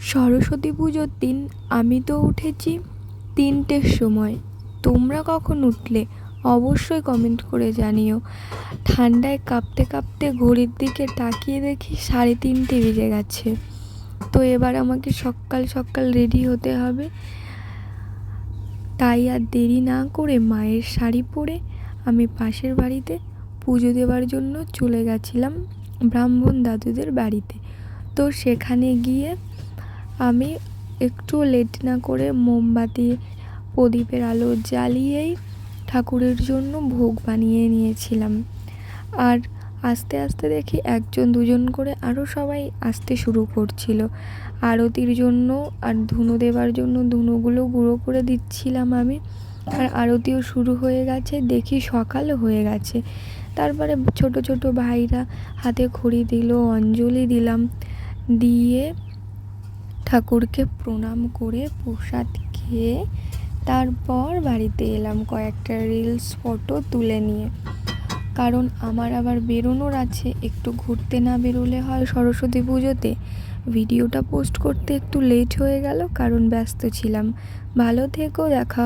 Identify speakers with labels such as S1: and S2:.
S1: সরস্বতী পুজোর দিন আমি তো উঠেছি তিনটের সময়। তোমরা কখন উঠলে? অবশ্যই কমেন্ট করে জানিও। ঠান্ডায় কাঁপতে কাঁপতে ঘড়ির দিকে তাকিয়ে দেখি সাড়ে তিনটে বেজে গেছে। তো এবার আমাকে সকাল সকাল রেডি হতে হবে। তাই আর দেরি না করে মায়ের শাড়ি পরে আমি পাশের বাড়িতে পুজো দেওয়ার জন্য চলে গেছিলাম ব্রাহ্মণ দাদুদের বাড়িতে। তো সেখানে গিয়ে আমি একটু লেট না করে মোমবাতি, প্রদীপের আলো জ্বালিয়েই ঠাকুরের জন্য ভোগ বানিয়ে নিয়েছিলাম। আর আস্তে আস্তে দেখি একজন, দুজন করে আরও সবাই আসতে শুরু করছিল। আরতির জন্য আর ধুনো দেওয়ার জন্য ধুনোগুলো গুঁড়ো করে দিচ্ছিলাম আমি। আর আরতিও শুরু হয়ে গেছে, দেখি সকাল হয়ে গেছে। তারপরে ছোট ছোট ভাইরা হাতে খড়ি দিল, অঞ্জলি দিলাম। দিয়ে ঠাকুরকে প্রণাম করে প্রসাদ খেয়ে তারপর বাড়িতে এলাম কয়েকটা রিলস ফটো তুলে নিয়ে। কারণ আমার আবার বেরোনোর আছে, একটু ঘুরতে না বেরোলে হয় সরস্বতী পুজোতে। ভিডিওটা পোস্ট করতে একটু লেট হয়ে গেল, কারণ ব্যস্ত ছিলাম। ভালো থেকো, দেখা